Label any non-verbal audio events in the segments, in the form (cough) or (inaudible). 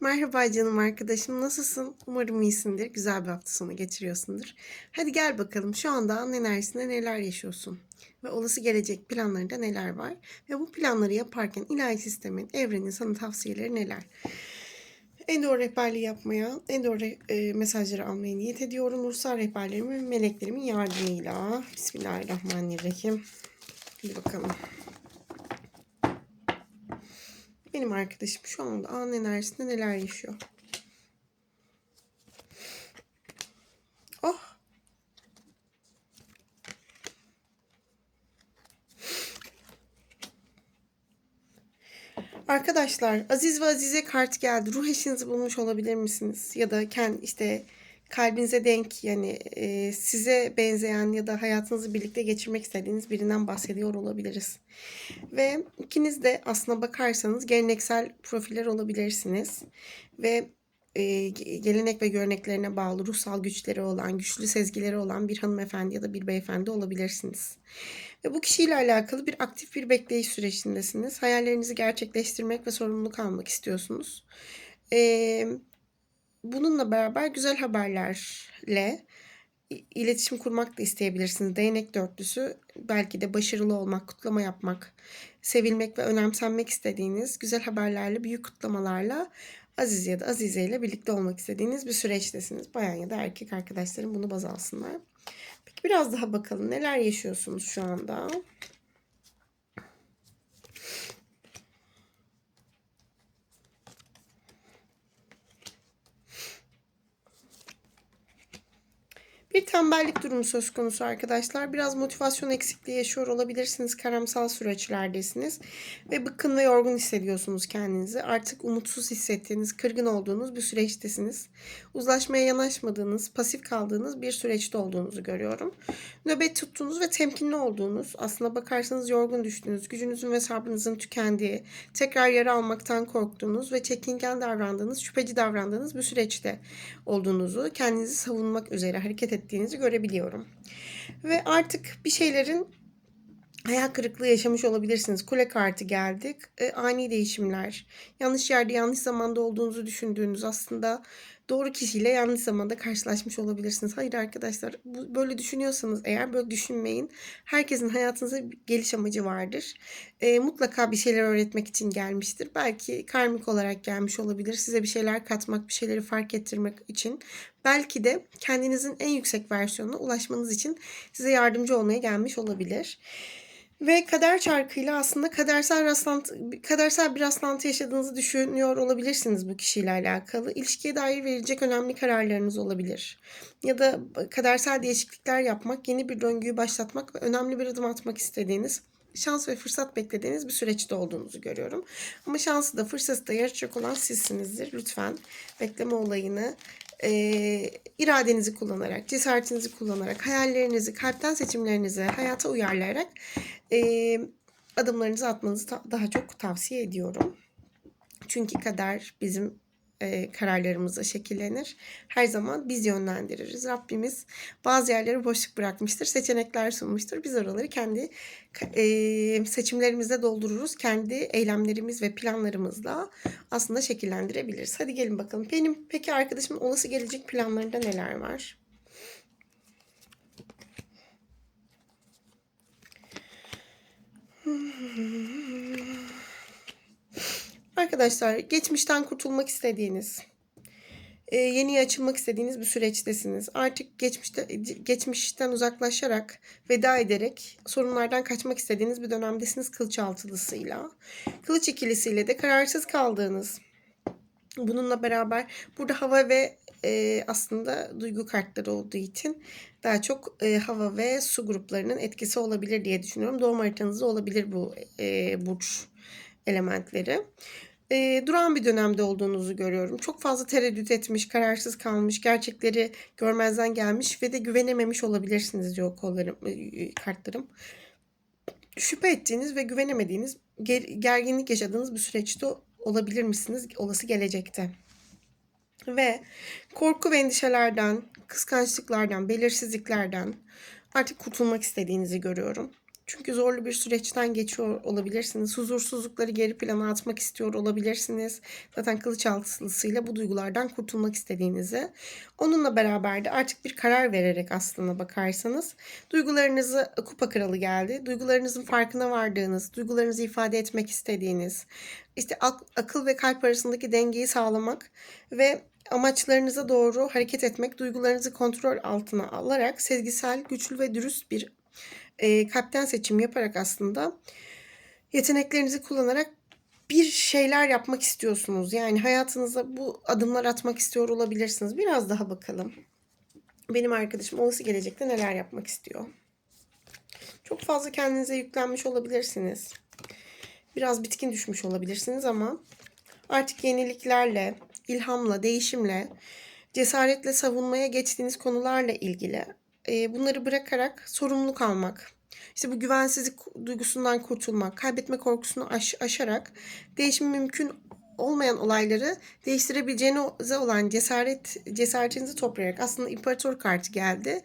Merhaba canım arkadaşım. Nasılsın? Umarım iyisindir. Güzel bir hafta sonu geçiriyorsundur. Hadi gel bakalım şu anda an enerjisinde neler yaşıyorsun? Ve olası gelecek planlarında neler var? Ve bu planları yaparken ilahi sistemin, evrenin sana tavsiyeleri neler? En doğru rehberliği yapmaya, en doğru e, mesajları almaya niyet ediyorum. Ruhsal rehberlerimin ve meleklerimin yardımıyla. Bismillahirrahmanirrahim. Hadi bakalım. Benim arkadaşım şu anda an enerjisinde neler yaşıyor? Oh. Arkadaşlar Aziz ve Azize kart geldi. Ruh eşinizi bulmuş olabilir misiniz? Ya da kendi işte kalbinize denk yani e, size benzeyen ya da hayatınızı birlikte geçirmek istediğiniz birinden bahsediyor olabiliriz. Ve ikiniz de aslına bakarsanız geleneksel profiller olabilirsiniz. Ve e, gelenek ve göreneklerine bağlı ruhsal güçleri olan, güçlü sezgileri olan bir hanımefendi ya da bir beyefendi olabilirsiniz. Ve bu kişiyle alakalı bir aktif bir bekleyiş sürecindesiniz. Hayallerinizi gerçekleştirmek ve sorumluluk almak istiyorsunuz. Eee Bununla beraber güzel haberlerle iletişim kurmak da isteyebilirsiniz. Değnek dörtlüsü belki de başarılı olmak, kutlama yapmak, sevilmek ve önemsenmek istediğiniz güzel haberlerle, büyük kutlamalarla Aziz ya da Azize ile birlikte olmak istediğiniz bir süreçtesiniz. Bayan ya da erkek arkadaşlarım bunu baz alsınlar. Peki biraz daha bakalım neler yaşıyorsunuz şu anda? Bir tembellik durumu söz konusu arkadaşlar. Biraz motivasyon eksikliği yaşıyor olabilirsiniz. Karamsal süreçlerdesiniz. Ve bıkkın ve yorgun hissediyorsunuz kendinizi. Artık umutsuz hissettiğiniz, kırgın olduğunuz bir süreçtesiniz. Uzlaşmaya yanaşmadığınız, pasif kaldığınız bir süreçte olduğunuzu görüyorum. Nöbet tuttuğunuz ve temkinli olduğunuz, aslına bakarsanız yorgun düştüğünüz, gücünüzün ve sabrınızın tükendiği, tekrar yara almaktan korktuğunuz ve çekingen davrandığınız, şüpheci davrandığınız bir süreçte olduğunuzu, kendinizi savunmak üzere hareket ettiğinizi görebiliyorum. Ve artık bir şeylerin hayal kırıklığı yaşamış olabilirsiniz. Kule kartı geldik. E, ani değişimler. Yanlış yerde yanlış zamanda olduğunuzu düşündüğünüz aslında doğru kişiyle yanlış zamanda karşılaşmış olabilirsiniz. Hayır arkadaşlar bu, böyle düşünüyorsanız eğer böyle düşünmeyin. Herkesin hayatınızda bir geliş amacı vardır. E, mutlaka bir şeyler öğretmek için gelmiştir. Belki karmik olarak gelmiş olabilir. Size bir şeyler katmak, bir şeyleri fark ettirmek için. Belki de kendinizin en yüksek versiyonuna ulaşmanız için size yardımcı olmaya gelmiş olabilir. Ve kader çarkıyla aslında kadersel rastlantı, kadersel bir rastlantı yaşadığınızı düşünüyor olabilirsiniz bu kişiyle alakalı. İlişkiye dair verilecek önemli kararlarınız olabilir. Ya da kadersel değişiklikler yapmak, yeni bir döngüyü başlatmak ve önemli bir adım atmak istediğiniz şans ve fırsat beklediğiniz bir süreçte olduğunuzu görüyorum. Ama şansı da fırsatı da yaratacak olan sizsinizdir. Lütfen bekleme olayını e, iradenizi kullanarak, cesaretinizi kullanarak, hayallerinizi, kalpten seçimlerinizi hayata uyarlayarak e, adımlarınızı atmanızı daha çok tavsiye ediyorum. Çünkü kader bizim e, kararlarımızla şekillenir. Her zaman biz yönlendiririz. Rabbimiz bazı yerleri boşluk bırakmıştır. Seçenekler sunmuştur. Biz oraları kendi e, seçimlerimizle doldururuz. Kendi eylemlerimiz ve planlarımızla aslında şekillendirebiliriz. Hadi gelin bakalım. Benim peki arkadaşımın olası gelecek planlarında neler var? Arkadaşlar geçmişten kurtulmak istediğiniz, e, yeniye açılmak istediğiniz bir süreçtesiniz. Artık geçmişte geçmişten uzaklaşarak, veda ederek sorunlardan kaçmak istediğiniz bir dönemdesiniz kılıç altılısıyla. Kılıç ikilisiyle de kararsız kaldığınız. Bununla beraber burada hava ve e, aslında duygu kartları olduğu için daha çok e, hava ve su gruplarının etkisi olabilir diye düşünüyorum. Doğum haritanızda olabilir bu e, burç elementleri e, duran bir dönemde olduğunuzu görüyorum. Çok fazla tereddüt etmiş, kararsız kalmış, gerçekleri görmezden gelmiş ve de güvenememiş olabilirsiniz diyor kollarım, kartlarım. Şüphe ettiğiniz ve güvenemediğiniz, ger, gerginlik yaşadığınız bir süreçte olabilir misiniz olası gelecekte? Ve korku ve endişelerden, kıskançlıklardan, belirsizliklerden artık kurtulmak istediğinizi görüyorum. Çünkü zorlu bir süreçten geçiyor olabilirsiniz. Huzursuzlukları geri plana atmak istiyor olabilirsiniz. Zaten kılıç altılısıyla bu duygulardan kurtulmak istediğinizi. Onunla beraber de artık bir karar vererek aslına bakarsanız duygularınızı kupa kralı geldi. Duygularınızın farkına vardığınız, duygularınızı ifade etmek istediğiniz, işte ak- akıl ve kalp arasındaki dengeyi sağlamak ve amaçlarınıza doğru hareket etmek, duygularınızı kontrol altına alarak sezgisel, güçlü ve dürüst bir e, kalpten seçim yaparak aslında yeteneklerinizi kullanarak bir şeyler yapmak istiyorsunuz. Yani hayatınıza bu adımlar atmak istiyor olabilirsiniz. Biraz daha bakalım. Benim arkadaşım olası gelecekte neler yapmak istiyor? Çok fazla kendinize yüklenmiş olabilirsiniz. Biraz bitkin düşmüş olabilirsiniz ama artık yeniliklerle, ilhamla, değişimle, cesaretle savunmaya geçtiğiniz konularla ilgili e, bunları bırakarak sorumluluk almak, işte bu güvensizlik duygusundan kurtulmak, kaybetme korkusunu aş- aşarak değişim mümkün olmayan olayları değiştirebileceğinize olan cesaret cesaretinizi toplayarak aslında imparator kartı geldi.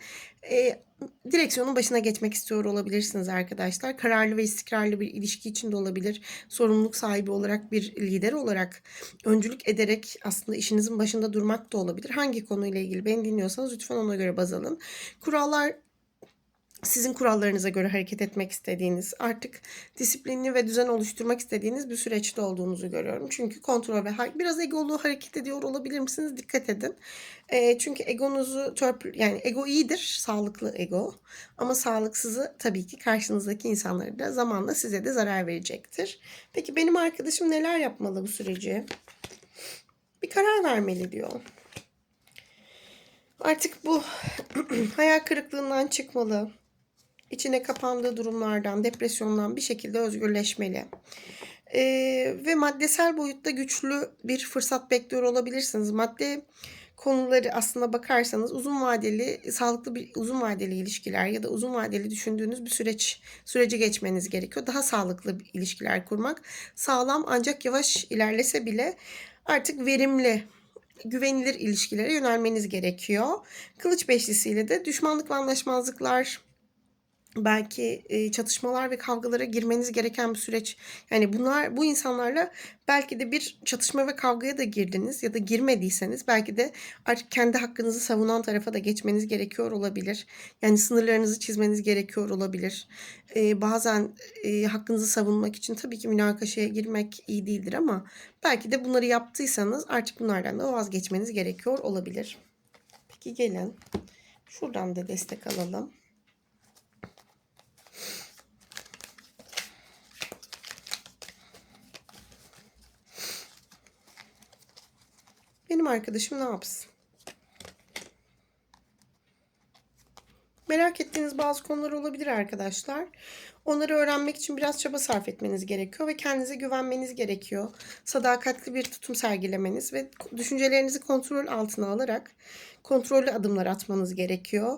E, direksiyonun başına geçmek istiyor olabilirsiniz arkadaşlar. Kararlı ve istikrarlı bir ilişki içinde olabilir. Sorumluluk sahibi olarak bir lider olarak öncülük ederek aslında işinizin başında durmak da olabilir. Hangi konuyla ilgili beni dinliyorsanız lütfen ona göre baz alın. Kurallar sizin kurallarınıza göre hareket etmek istediğiniz, artık disiplinli ve düzen oluşturmak istediğiniz bir süreçte olduğunuzu görüyorum. Çünkü kontrol ve biraz egolu hareket ediyor olabilir misiniz? Dikkat edin. E, çünkü egonuzu törpü yani ego iyidir, sağlıklı ego. Ama sağlıksızı tabii ki karşınızdaki insanlara da zamanla size de zarar verecektir. Peki benim arkadaşım neler yapmalı bu süreci? Bir karar vermeli diyor. Artık bu (clears throat) hayal kırıklığından çıkmalı içine kapandığı durumlardan, depresyondan bir şekilde özgürleşmeli. Ee, ve maddesel boyutta güçlü bir fırsat bekliyor olabilirsiniz. Madde konuları aslına bakarsanız uzun vadeli, sağlıklı bir uzun vadeli ilişkiler ya da uzun vadeli düşündüğünüz bir süreç süreci geçmeniz gerekiyor. Daha sağlıklı ilişkiler kurmak sağlam ancak yavaş ilerlese bile artık verimli güvenilir ilişkilere yönelmeniz gerekiyor. Kılıç beşlisiyle de düşmanlık ve anlaşmazlıklar belki e, çatışmalar ve kavgalara girmeniz gereken bir süreç. Yani bunlar bu insanlarla belki de bir çatışma ve kavgaya da girdiniz ya da girmediyseniz belki de artık kendi hakkınızı savunan tarafa da geçmeniz gerekiyor olabilir. Yani sınırlarınızı çizmeniz gerekiyor olabilir. E, bazen e, hakkınızı savunmak için tabii ki münakaşaya girmek iyi değildir ama belki de bunları yaptıysanız artık bunlardan da vazgeçmeniz gerekiyor olabilir. Peki gelin şuradan da destek alalım. Benim arkadaşım ne yapsın? Merak ettiğiniz bazı konular olabilir arkadaşlar. Onları öğrenmek için biraz çaba sarf etmeniz gerekiyor ve kendinize güvenmeniz gerekiyor. Sadakatli bir tutum sergilemeniz ve düşüncelerinizi kontrol altına alarak kontrollü adımlar atmanız gerekiyor.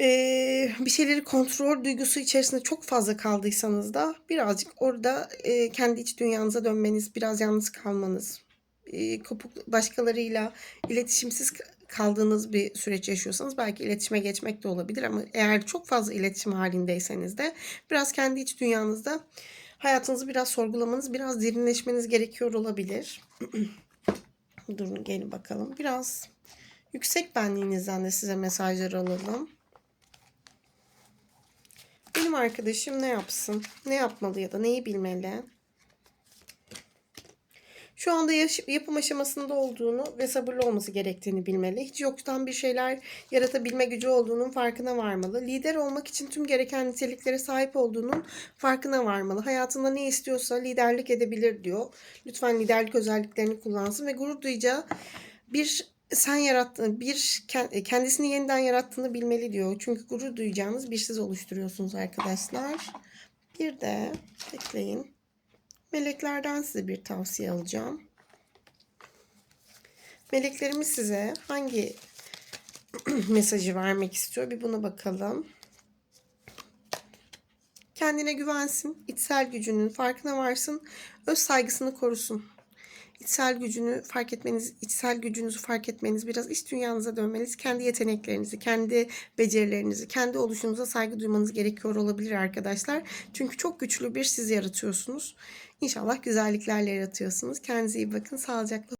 Ee, bir şeyleri kontrol duygusu içerisinde çok fazla kaldıysanız da birazcık orada e, kendi iç dünyanıza dönmeniz, biraz yalnız kalmanız, e, kopuk başkalarıyla iletişimsiz kaldığınız bir süreç yaşıyorsanız belki iletişime geçmek de olabilir ama eğer çok fazla iletişim halindeyseniz de biraz kendi iç dünyanızda hayatınızı biraz sorgulamanız, biraz derinleşmeniz gerekiyor olabilir. (clears throat) Durun gelin bakalım. Biraz yüksek benliğinizden de size mesajlar alalım. Benim arkadaşım ne yapsın? Ne yapmalı ya da neyi bilmeli? Şu anda yapım aşamasında olduğunu ve sabırlı olması gerektiğini bilmeli. Hiç yoktan bir şeyler yaratabilme gücü olduğunun farkına varmalı. Lider olmak için tüm gereken niteliklere sahip olduğunun farkına varmalı. Hayatında ne istiyorsa liderlik edebilir diyor. Lütfen liderlik özelliklerini kullansın ve gurur duyacağı bir sen yarattığını, bir kendisini yeniden yarattığını bilmeli diyor. Çünkü gurur duyacağınız bir siz oluşturuyorsunuz arkadaşlar. Bir de bekleyin. Meleklerden size bir tavsiye alacağım. Meleklerimiz size hangi (clears throat) mesajı vermek istiyor? Bir buna bakalım. Kendine güvensin, içsel gücünün farkına varsın, öz saygısını korusun. içsel gücünü fark etmeniz, içsel gücünüzü fark etmeniz, biraz iç dünyanıza dönmeniz, kendi yeteneklerinizi, kendi becerilerinizi, kendi oluşunuza saygı duymanız gerekiyor olabilir arkadaşlar. Çünkü çok güçlü bir siz yaratıyorsunuz. İnşallah güzelliklerle yaratıyorsunuz. Kendinize iyi bakın. Sağlıcakla